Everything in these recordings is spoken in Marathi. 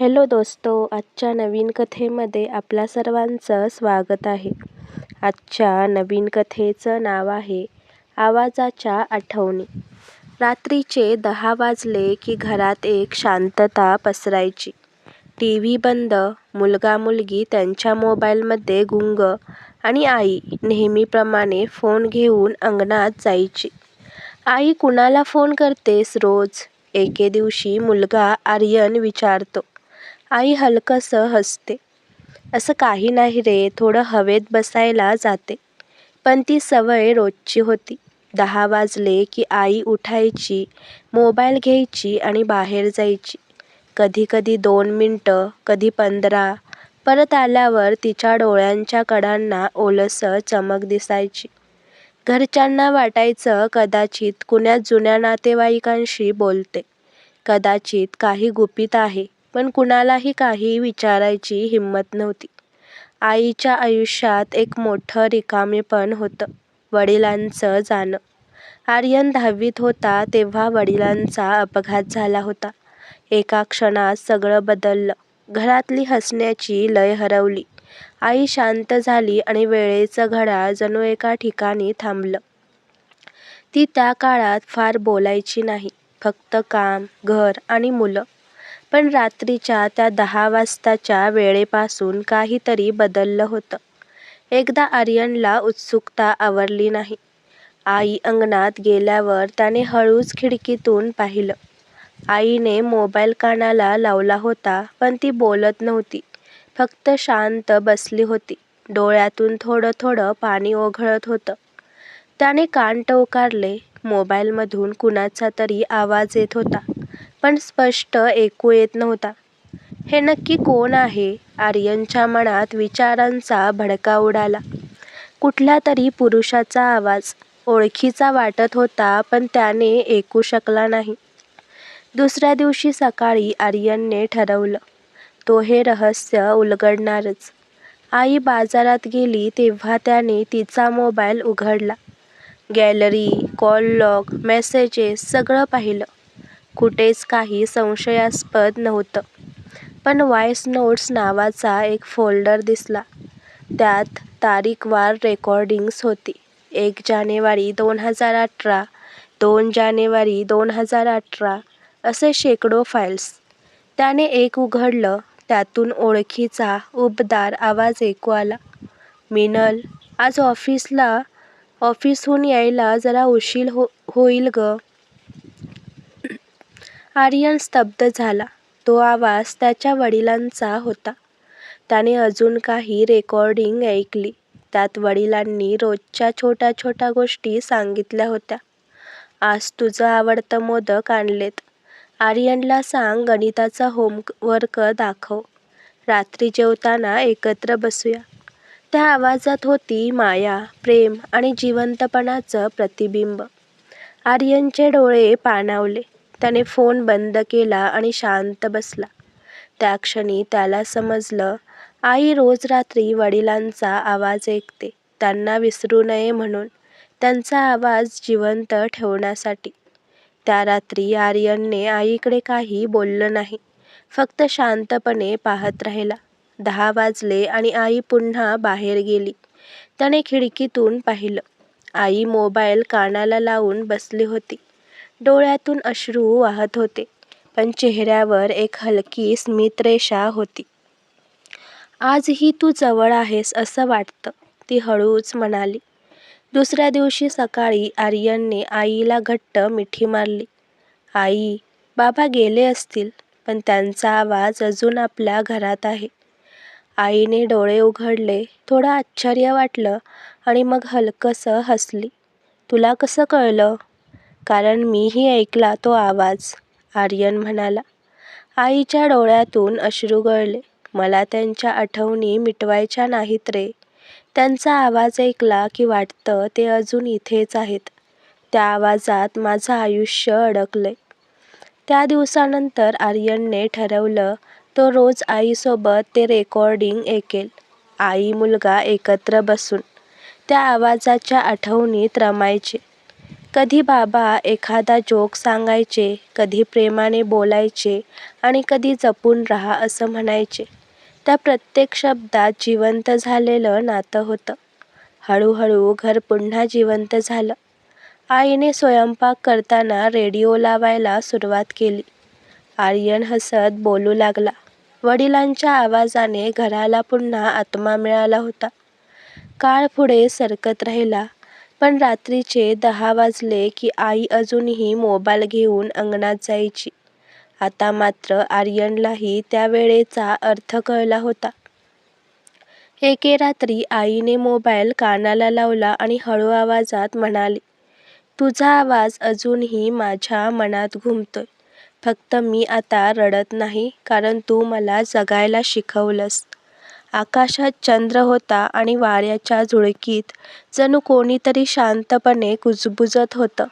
हॅलो दोस्तो आजच्या नवीन कथेमध्ये आपल्या सर्वांचं स्वागत आहे. आजच्या नवीन कथेचं नाव आहे आवाजाच्या आठवणी. रात्रीचे दहा वाजले की घरात एक शांतता पसरायची. टी व्ही बंद मुलगा मुलगी त्यांच्या मोबाईलमध्ये गुंग आणि आई नेहमीप्रमाणे फोन घेऊन अंगणात जायची. आई कुणाला फोन करतेस रोज? एके दिवशी मुलगा आर्यन विचारतो. आई हलकंसं हसते. असं काही नाही रे थोडं हवेत बसायला जाते. पण ती सवय रोजची होती. दहा वाजले की आई उठायची मोबाईल घ्यायची आणि बाहेर जायची. कधी कधी दोन मिनटं कधी पंधरा. परत आल्यावर तिच्या डोळ्यांच्या कडांना ओलसं चमक दिसायची. घरच्यांना वाटायचं कदाचित कुण्या जुन्या नातेवाईकांशी बोलते. कदाचित काही गुपित आहे. पण कुणालाही काही विचारायची हिंमत नव्हती. आईच्या आयुष्यात एक मोठं रिकामेपण होतं वडिलांचं जाणं. आर्यन दहावीत होता तेव्हा वडिलांचा अपघात झाला होता. एका क्षणात सगळं बदललं. घरातली हसण्याची लय हरवली. आई शांत झाली आणि वेळेचं घड्याळ जणू एका ठिकाणी थांबलं. ती त्या काळात फार बोलायची नाही. फक्त काम घर आणि मुलं. पण रात्रीच्या त्या दहा वाजताच्या वेळेपासून काहीतरी बदललं होतं. एकदा आर्यनला उत्सुकता आवरली नाही. आई अंगणात गेल्यावर त्याने हळूच खिडकीतून पाहिलं. आईने मोबाईल कानाला लावला होता पण ती बोलत नव्हती. फक्त शांत बसली होती. डोळ्यातून थोडं थोडं पाणी ओघळत होतं. त्याने कान टवकारले. मोबाईलमधून कुणाचा तरी आवाज येत होता. पण स्पष्ट ऐकू येत नव्हता. हे नक्की कोण आहे? आर्यनच्या मनात विचारांचा भडका उडाला. कुठल्या तरी पुरुषाचा आवाज ओळखीचा वाटत होता पण त्याने ऐकू शकला नाही. दुसऱ्या दिवशी सकाळी आर्यनने ठरवलं तो हे रहस्य उलगडणारच. आई बाजारात गेली तेव्हा त्याने तिचा मोबाईल उघडला. गॅलरी कॉल लॉग मेसेजेस सगळं पाहिलं. कुठेच काही संशयास्पद नव्हतं. पण व्हॉइस नोट्स नावाचा एक फोल्डर दिसला. त्यात तारीखवार रेकॉर्डिंग्स होती. एक जानेवारी दोन हजार अठरा दोन जानेवारी दोन हजार अठरा असे शेकडो फाईल्स त्याने एक उघडलं त्यातून ओळखीचा उबदार आवाज ऐकू आला. मिनल आज ऑफिसला ऑफिसहून यायला जरा उशीर हो होईल ग. आर्यन स्तब्ध झाला. तो आवाज त्याच्या वडिलांचा होता. त्याने अजून काही रेकॉर्डिंग ऐकली. त्यात वडिलांनी रोजच्या छोट्या छोट्या गोष्टी सांगितल्या होत्या. आज तुझं आवडतं मोदक आणलेत. आर्यनला सांग गणिताचा होमवर्क दाखव. रात्री जेवताना एकत्र बसूया. त्या आवाजात होती माया प्रेम आणि जिवंतपणाचं प्रतिबिंब. आर्यनचे डोळे पाणावले. त्याने फोन बंद केला आणि शांत बसला. त्या क्षणी त्याला समजलं आई रोज रात्री वडिलांचा आवाज ऐकते. त्यांना विसरू नये म्हणून त्यांचा आवाज जिवंत ठेवण्यासाठी. त्या रात्री आर्यनने आईकडे काही बोललं नाही. फक्त शांतपणे पाहत राहिला. दहा वाजले आणि आई पुन्हा बाहेर गेली. त्याने खिडकीतून पाहिलं. आई मोबाईल कानाला लावून बसली होती. डोळ्यातून अश्रू वाहत होते पण चेहऱ्यावर एक हलकी स्मितरेषा होती. आजही तू जवळ आहेस असं वाटतं ती हळूच म्हणाली. दुसऱ्या दिवशी सकाळी आर्यनने आईला घट्ट मिठी मारली. आई बाबा गेले असतील पण त्यांचा आवाज अजून आपल्या घरात आहे. आईने डोळे उघडले थोडं आश्चर्य वाटलं आणि मग हलकंसं हसली. तुला कसं कळलं? कारण मीही ऐकला तो आवाज. आर्यन म्हणाला आईच्या डोळ्यातून अश्रू गळले. मला त्यांच्या आठवणी मिटवायच्या नाहीत रे. त्यांचा आवाज ऐकला की वाटतं ते अजून इथेच आहेत. त्या आवाजात माझं आयुष्य अडकले त्या दिवसानंतर आर्यनने ठरवलं तो रोज आईसोबत ते रेकॉर्डिंग ऐकेल. आई मुलगा एकत्र बसून त्या आवाजाच्या आठवणीत रमायचे. कधी बाबा एखादा जोक सांगायचे कधी प्रेमाने बोलायचे आणि कधी जपून राहा असं म्हणायचे. त्या प्रत्येक शब्दात जिवंत झालेलं नातं होतं. हळूहळू घर पुन्हा जिवंत झालं. आईने स्वयंपाक करताना रेडिओ लावायला सुरुवात केली. आर्यन हसत बोलू लागला. वडिलांच्या आवाजाने घराला पुन्हा आत्मा मिळाला होता. काळ पुढे सरकत राहिला. पण रात्रीचे दहा वाजले की आई अजूनही मोबाईल घेऊन अंगणात जायची. आता मात्र आर्यनलाही त्या वेळेचा अर्थ कळला होता. एके रात्री आईने मोबाईल कानाला लावला आणि हळू आवाजात म्हणाली तुझा आवाज अजूनही माझ्या मनात घुमतोय. फक्त मी आता रडत नाही कारण तू मला जगायला शिकवलंस. आकाशात चंद्र होता आणि वाऱ्याच्या झुळकीत जणू कोणीतरी शांतपणे कुजबुजत होतं.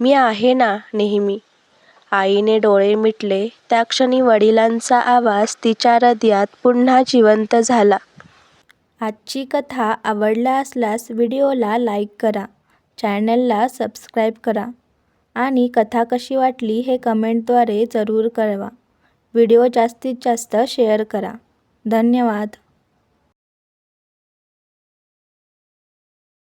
मी आहे ना नेहमी? आईने डोळे मिटले. त्या क्षणी वडिलांचा आवाज तिच्या हृदयात पुन्हा जिवंत झाला. आजची कथा आवडला असल्यास व्हिडिओला लाईक करा. चॅनलला सबस्क्राईब करा. आणि कथा कशी वाटली हे कमेंटद्वारे जरूर कळवा. व्हिडिओ जास्तीत जास्त शेअर करा. धन्यवाद.